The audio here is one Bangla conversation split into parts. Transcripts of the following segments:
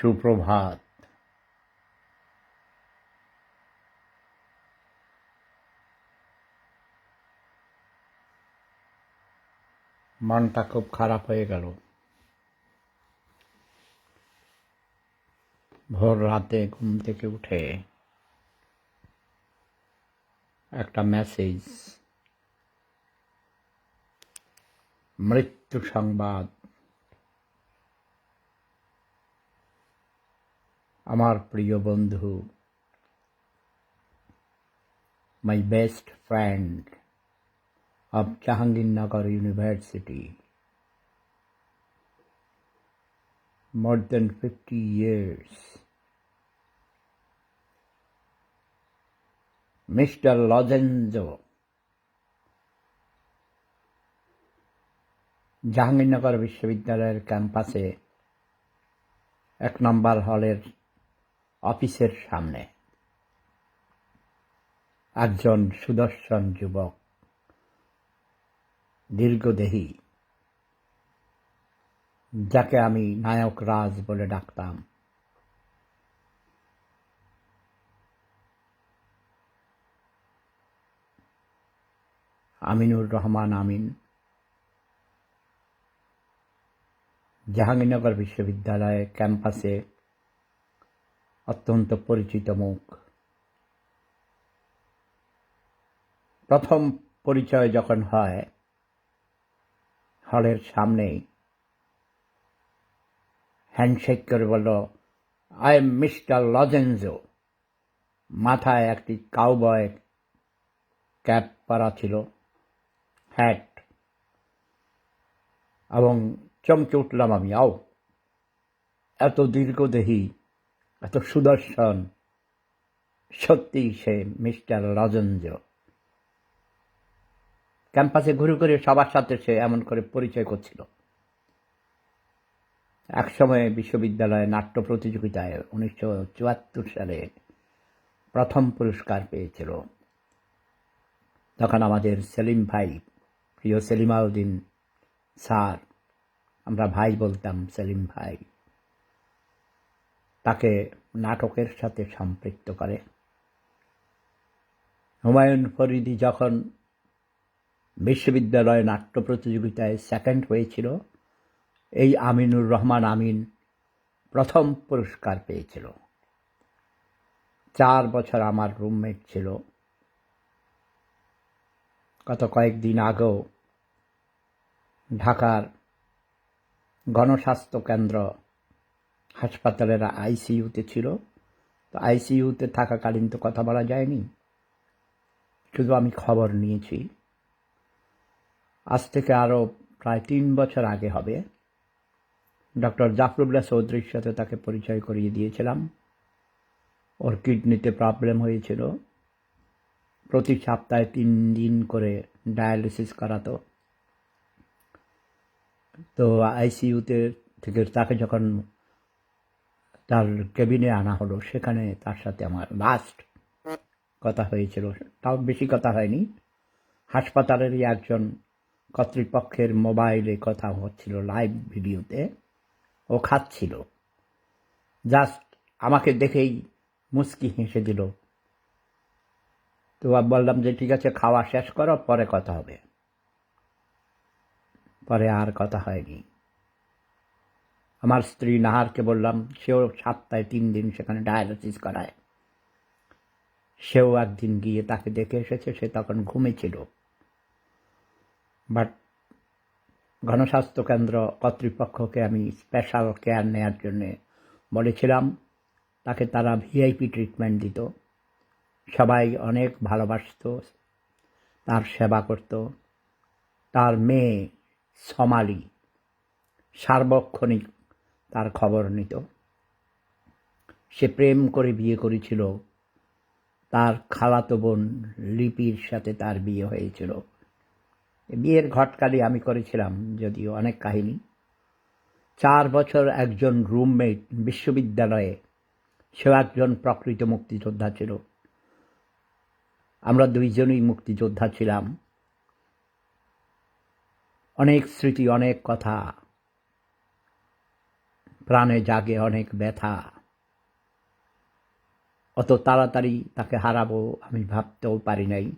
সুপ্রভাত। মনটা খুব খারাপ হয়ে গেল। ভোর রাতে ঘুম থেকে উঠে একটা মেসেজ মৃত্যু সংবাদ আমার প্রিয় বন্ধু my best friend of Jahangirnagar University. More than 50 years. Mr. Lorenzo, Jahangirnagar বিশ্ববিদ্যালয়ের ক্যাম্পাসে এক নম্বর হলের অফিসের সামনে। একজন সুদর্শন যুবক, দীর্ঘদেহী, যাকে আমি নায়ক রাজ বলে ডাকতাম। আমিনুর রহমান আমিন, জাহাঙ্গীরনগর বিশ্ববিদ্যালয় ক্যাম্পাসে অত্যন্ত পরিচিত মুখ। প্রথম পরিচয় যখন হয়, হলের সামনেই হ্যান্ডশেক করে বলল, আই এম মিস্টার লজেন্সো মাথায় একটি কাউবয় ক্যাপ পরা ছিল, হ্যাট, এবং চমকে উঠলাম আমি, আও, এত দীর্ঘদেহী এত সুদর্শন। সত্যিই সে মিস্টার লজেন্সো ক্যাম্পাসে ঘুরে ঘুরে সবার সাথে সে এমন করে পরিচয় করছিল। একসময় বিশ্ববিদ্যালয়ে নাট্য প্রতিযোগিতায় উনিশশো চুয়াত্তর সালে প্রথম পুরস্কার পেয়েছিল। তখন আমাদের সেলিম ভাই, প্রিয় সেলিমাউদ্দিন স্যার, আমরা ভাই বলতাম সেলিম ভাই। তাকে নাটকের সাথে সম্পৃক্ত করে। হুমায়ুন ফরিদি যখন বিশ্ববিদ্যালয়ে নাট্য প্রতিযোগিতায় সেকেন্ড হয়েছিল, এই আমিনুর রহমান আমিন প্রথম পুরস্কার পেয়েছিল। চার বছর আমার রুমমেট ছিল। গত কয়েকদিন আগেও ঢাকার গণস্বাস্থ্য কেন্দ্র হাসপাতালের আইসিইউতে ছিল। তো আইসিইউতে থাকাকালীন তো কথা বলা যায়নি। শুধু আমি খবর নিয়েছি। আজ থেকে আরও প্রায় তিন বছর আগে হবে। ডক্টর জাফরুল্লাহ চৌধুরীর সাথে তাকে পরিচয় করিয়ে দিয়েছিলাম। ওর কিডনিতে প্রবলেম হয়েছিল। প্রতি সপ্তাহে তিন দিন করে ডায়ালিসিস করাতো। তো আইসিইউতে থেকে তাকে যখন তার কেবিনে আনা হলো। সেখানে তার সাথে আমার লাস্ট কথা হয়েছিল। তাও বেশি কথা হয়নি। হাসপাতালেরই একজন কর্তৃপক্ষের মোবাইলে কথা হচ্ছিল লাইভ ভিডিওতে। ও খাচ্ছিল। জাস্ট আমাকে দেখেই মুস্কি হেসে দিল। তো বললাম যে, ঠিক আছে, খাওয়া শেষ করো, পরে কথা হবে। পরে আর কথা হয়নি। আমার স্ত্রী নাহারকে বললাম, সেও সপ্তাহে তিন দিন সেখানে ডায়ালিসিস করায়। সেও একদিন গিয়ে তাকে দেখে এসেছে, সে তখন ঘুমেছিল বাট গণস্বাস্থ্য কেন্দ্র কর্তৃপক্ষকে আমি স্পেশাল কেয়ার নেওয়ার জন্যে বলেছিলাম, তাকে তারা ভিআইপি ট্রিটমেন্ট দিত। সবাই অনেক ভালোবাসত, তার সেবা করত। তার মেয়ে সমালি সার্বক্ষণিক তার খবর নিত। সে প্রেম করে বিয়ে করেছিল। তার খালাতো বোন লিপির সাথে তার বিয়ে হয়েছিল। বিয়ের ঘটকালি আমি করেছিলাম যদিও অনেক কাহিনী। চার বছর একজন রুমমেট বিশ্ববিদ্যালয়ে সেও একজন প্রকৃত মুক্তিযোদ্ধা ছিল। আমরা দুইজনই মুক্তিযোদ্ধা ছিলাম। অনেক স্মৃতি, অনেক কথা প্রাণে জাগে অনেক ব্যথা। অত তাড়াতাড়ি তাকে হারাবো আমি ভাবতেও পারি নাই।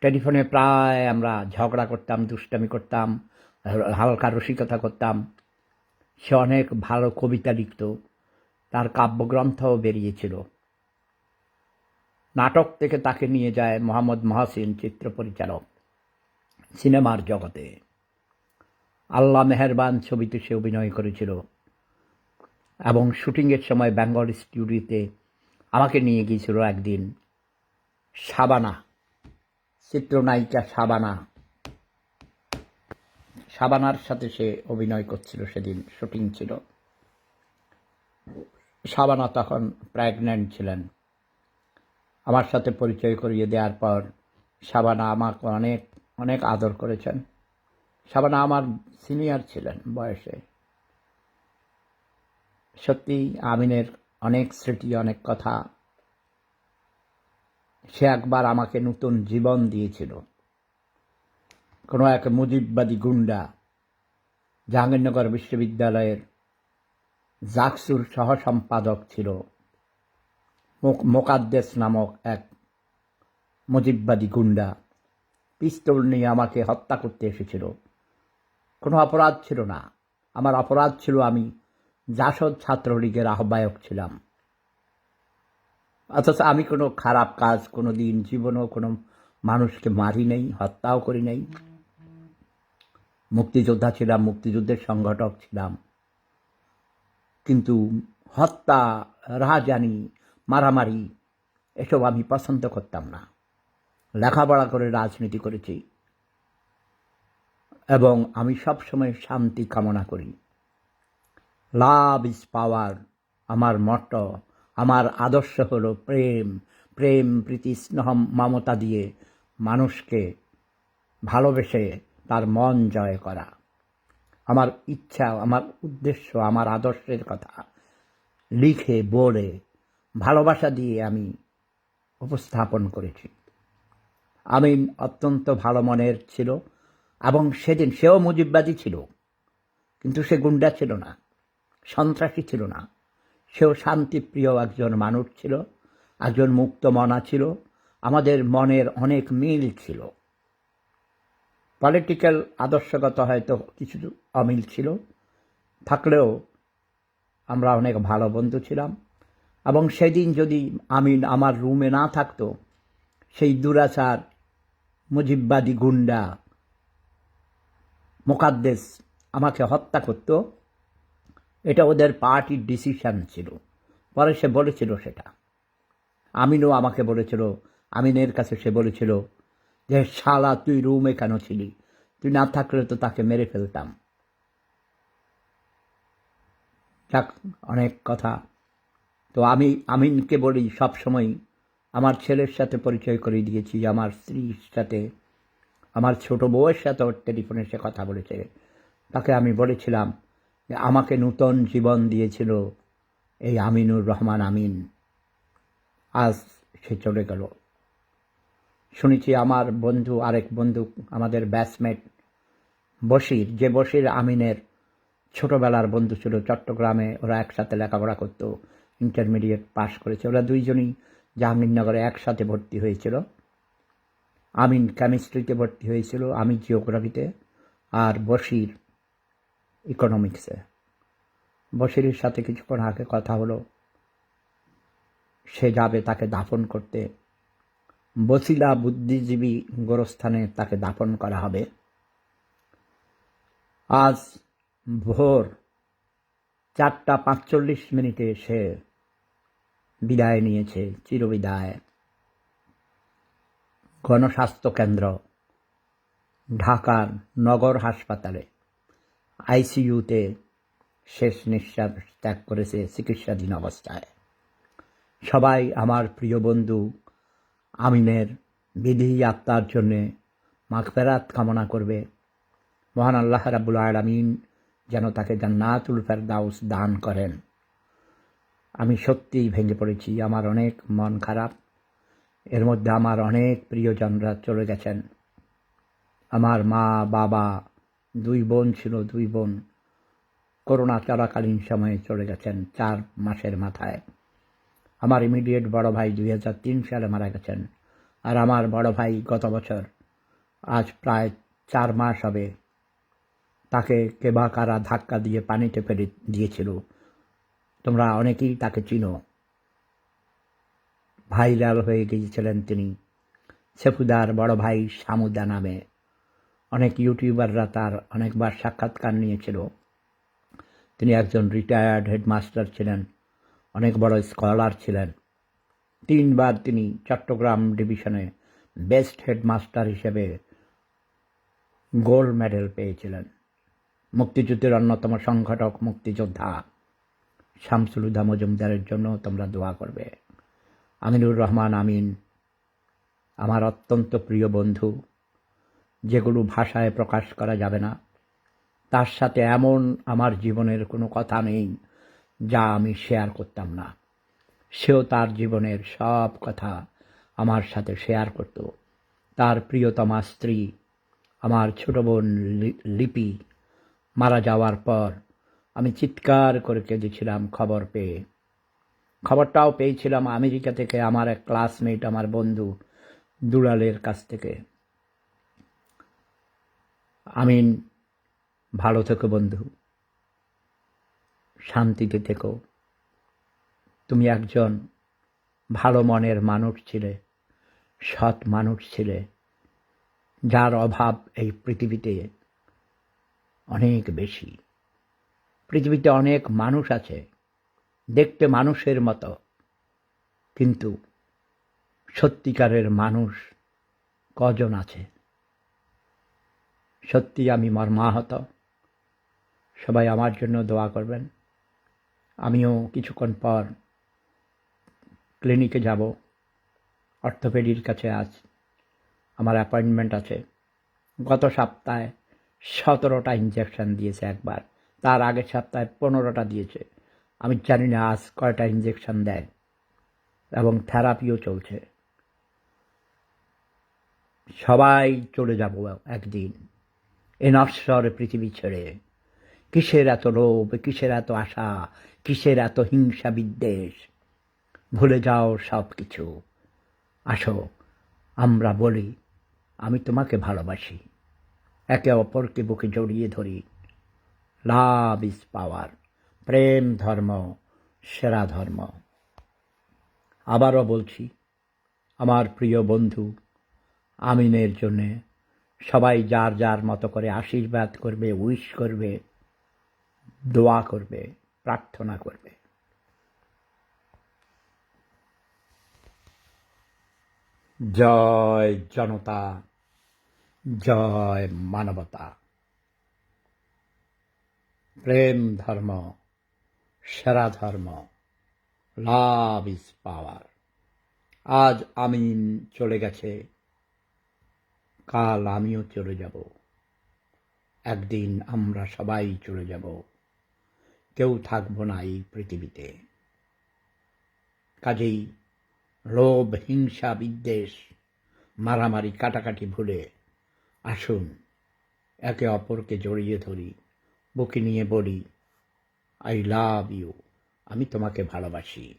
টেলিফোনে প্রায় আমরা ঝগড়া করতাম, দুষ্টামি করতাম, হালকা রসিকতা করতাম। সে অনেক ভালো কবিতা লিখত, তার কাব্যগ্রন্থও বেরিয়েছিল। নাটক থেকে তাকে নিয়ে যায় মোহাম্মদ মহাসিন, চিত্র পরিচালক, সিনেমার জগতে। আল্লাহ মেহেরবান ছবিতে সে অভিনয় করেছিল। এবং শুটিংয়ের সময় বেঙ্গল স্টুডিওতে আমাকে নিয়ে গিয়েছিল একদিন সাবানা চিত্রনায়িকা সাবানা সাবানার সাথে সে অভিনয় করছিল সেদিন, শুটিং ছিল। সাবানা তখন প্রেগন্যান্ট ছিলেন। আমার সাথে পরিচয় করিয়ে দেওয়ার পর সাবানা আমাকে অনেক অনেক আদর করেছেন। সাবানা আমার সিনিয়র ছিলেন বয়সে। সত্যি আমিনের অনেক স্মৃতি, অনেক কথা। সে একবার আমাকে নতুন জীবন দিয়েছিল। কোনো এক মুজিববাদী গুন্ডা জাহাঙ্গীরনগর বিশ্ববিদ্যালয়ের জাকসুর সহ সম্পাদক ছিল, মোক- মোকাদ্দেস নামক এক মুজিববাদী গুন্ডা। পিস্তল নিয়ে আমাকে হত্যা করতে এসেছিল। কোনো অপরাধ ছিল না। আমার অপরাধ ছিল আমি জাসদ ছাত্রলীগের আহ্বায়ক ছিলাম। অথচ আমি কোনো খারাপ কাজ কোনো দিন জীবনেও কোনো মানুষকে মারি নেই, হত্যাও করি নেই। মুক্তিযোদ্ধা ছিলাম, মুক্তিযুদ্ধের সংগঠক ছিলাম। কিন্তু হত্যা, রাহাজানি, মারামারি, এসব আমি পছন্দ করতাম না। লেখাপড়া করে রাজনীতি করেছি। এবং আমি সবসময় শান্তি কামনা করি। লাভ ইজ পাওয়ার, আমার মট আমার আদর্শ হলো প্রেম। প্রেম প্রীতি স্নেহ মমতা দিয়ে মানুষকে ভালোবেসে তার মন জয় করা। আমার ইচ্ছা, আমার উদ্দেশ্য, আমার আদর্শের কথা লিখে, বলে, ভালোবাসা দিয়ে আমি উপস্থাপন করেছি। আমিন অত্যন্ত ভালো মনের ছিল এবং সেদিন সেও মুজিববাদী ছিল, কিন্তু সে গুন্ডা ছিল না। সন্ত্রাসী ছিল না। সেও শান্তিপ্রিয় একজন মানুষ ছিল, একজন মুক্ত মনা ছিল, আমাদের মনের অনেক মিল ছিল। পলিটিক্যাল আদর্শগত হয়তো কিছু অমিল ছিল, থাকলেও আমরা অনেক ভালো বন্ধু ছিলাম এবং সেদিন যদি আমি আমার রুমে না থাকতো, সেই দুরাচার, মুজিববাদী গুন্ডা, মোকাদ্দেস আমাকে হত্যা করত। এটা ওদের পার্টির ডিসিশন ছিল। পরে সে বলেছিল সেটা। আমিনও আমাকে বলেছিল, আমিনের কাছে সে বলেছিল যে, শালা, তুই রুমে কেন ছিলি? তুই না থাকলে তো তাকে মেরে ফেলতাম। যাক, অনেক কথা। তো আমি আমিনকে বলি সব সময় আমার ছেলের সাথে পরিচয় করে দিয়েছি, আমার স্ত্রীর সাথে। আমার ছোট বউয়ের সাথে ওর টেলিফোনে সে কথা বলেছে। তাকে আমি বলেছিলাম আমাকে নূতন জীবন দিয়েছিল এই আমিনুর রহমান আমিন। আজ সে চলে গেল। শুনেছি আমার বন্ধু, আরেক বন্ধু, আমাদের ব্যাচমেট বশির। যে বশির আমিনের ছোটবেলার বন্ধু ছিল, চট্টগ্রামে ওরা একসাথে লেখাপড়া করতো, ইন্টারমিডিয়েট পাশ করেছে। ওরা দুইজনই জাহাঙ্গীরনগরে একসাথে ভর্তি হয়েছিল। আমিন কেমিস্ট্রিতে ভর্তি হয়েছিল, আমি জিওগ্রাফিতে আর বশির ইকোনমিক্সে বশিরের সাথে কিছুক্ষণ আগে কথা হলো, সে যাবে তাকে দাফন করতে। বসিলা বুদ্ধিজীবী গোরস্থানে তাকে দাফন করা হবে। আজ ভোর চারটা পাঁচচল্লিশ মিনিটে সে বিদায় নিয়েছে, চিরবিদায়। গণস্বাস্থ্য কেন্দ্র, ঢাকার নগর হাসপাতালে। আইসিইউতে শেষ নিঃশ্বাস ত্যাগ করেছে চিকিৎসাধীন অবস্থায়। সবাই আমার প্রিয় বন্ধু আমিনের বিধি আত্মার জন্যে মাগফেরাত কামনা করবে। মহান আল্লাহ রাবুল আলমিন যেন তাকে জান্নাতুল ফেরদাউস দান করেন। আমি সত্যিই ভেঙে পড়েছি, আমার অনেক মন খারাপ, এর মধ্যে আমার অনেক প্রিয়জনরা চলে গেছেন। আমার মা, বাবা দুই বোন ছিল, দুই বোন করোনা চলাকালীন সময়ে চলে গেছেন চার মাসের মাথায়। আমার ইমিডিয়েট বড় ভাই দুই হাজার তিন সালে মারা গেছেন। আর আমার বড় ভাই গত বছর, আজ প্রায় চার মাস হবে, তাকে কেবা কারা ধাক্কা দিয়ে পানিতে ফেলে দিয়েছিল। তোমরা অনেকেই তাকে চিনো। ভাইরাল হয়ে গিয়েছিলেন তিনি। সেফুদার বড় ভাই সামুদা নামে। অনেক ইউটিউবাররা তার অনেকবার সাক্ষাৎকার নিয়েছিল। তিনি একজন রিটায়ার্ড হেডমাস্টার ছিলেন, অনেক বড় স্কলার ছিলেন। তিনবার তিনি চট্টগ্রাম ডিভিশনে বেস্ট হেডমাস্টার হিসেবে গোল্ড মেডেল পেয়েছিলেন। মুক্তিযুদ্ধের অন্যতম সংগঠক, মুক্তিযোদ্ধা শামসুলুদা মজুমদারের জন্য তোমরা দোয়া করবে। আমিনুর রহমান আমিন, আমার অত্যন্ত প্রিয় বন্ধু। যেগুলো ভাষায় প্রকাশ করা যাবে না। তার সাথে এমন আমার জীবনের কোনো কথা নেই যা আমি শেয়ার করতাম না। সেও তার জীবনের সব কথা আমার সাথে শেয়ার করত। তার প্রিয়তমা স্ত্রী, আমার ছোট বোন লিপি মারা যাওয়ার পর আমি চিৎকার করে কেঁদেছিলাম খবর পেয়ে। খবরটাও পেয়েছিলাম আমেরিকা থেকে আমার এক ক্লাসমেট আমার বন্ধু দুলালের কাছ থেকে। আমিন, ভালো থেকো বন্ধু। শান্তিতে থেকো। তুমি একজন ভালো মনের মানুষ ছিলে, সৎ মানুষ ছিলে, যার অভাব এই পৃথিবীতে অনেক বেশি। পৃথিবীতে অনেক মানুষ আছে, দেখতে মানুষের মতো, কিন্তু সত্যিকারের মানুষ কজন আছে? সত্যি আমি মর্মাহত। সবাই আমার জন্য দোয়া করবেন। আমিও কিছুক্ষণ পর ক্লিনিকে যাব। অর্থোপেডির কাছে আজ আমার অ্যাপয়েন্টমেন্ট আছে। গত সপ্তাহে সতেরোটা ইঞ্জেকশন দিয়েছে একবার। তার আগের সপ্তাহে পনেরোটা দিয়েছে। আমি জানি না আজ কয়টা ইঞ্জেকশন দেয় এবং থেরাপিও চলছে। সবাই চলে যাব একদিন। এ নশ্বর পৃথিবী ছেড়ে। কিসের এত লোভ, কিসের এত আশা, কিসের এত হিংসা বিদ্বেষ? ভুলে যাও সব কিছু আসো, আমরা বলি, আমি তোমাকে ভালোবাসি। একে অপরকে বুকে জড়িয়ে ধরি। Love is power. প্রেম ধর্ম, সেরা ধর্ম। আবারও বলছি, আমার প্রিয় বন্ধু, আমিনের জন্যে সবাই যার যার মতো করে আশীর্বাদ করবে, উইশ করবে, দোয়া করবে, প্রার্থনা করবে। জয় জনতা, জয় মানবতা। প্রেম ধর্ম, সেরা ধর্ম লাভ ইজ পাওয়ার আজ আমিন চলে গেছে। কাল আমিও চলে যাব। একদিন আমরা সবাই চলে যাব। কেউ থাকব না এই পৃথিবীতে। কাজেই লোভ, হিংসা, বিদ্বেষ, মারামারি, কাটাকাটি ভুলে আসুন, একে অপরকে জড়িয়ে ধরি, বুকে নিয়ে বলি আই লাভ ইউ আমি তোমাকে ভালোবাসি।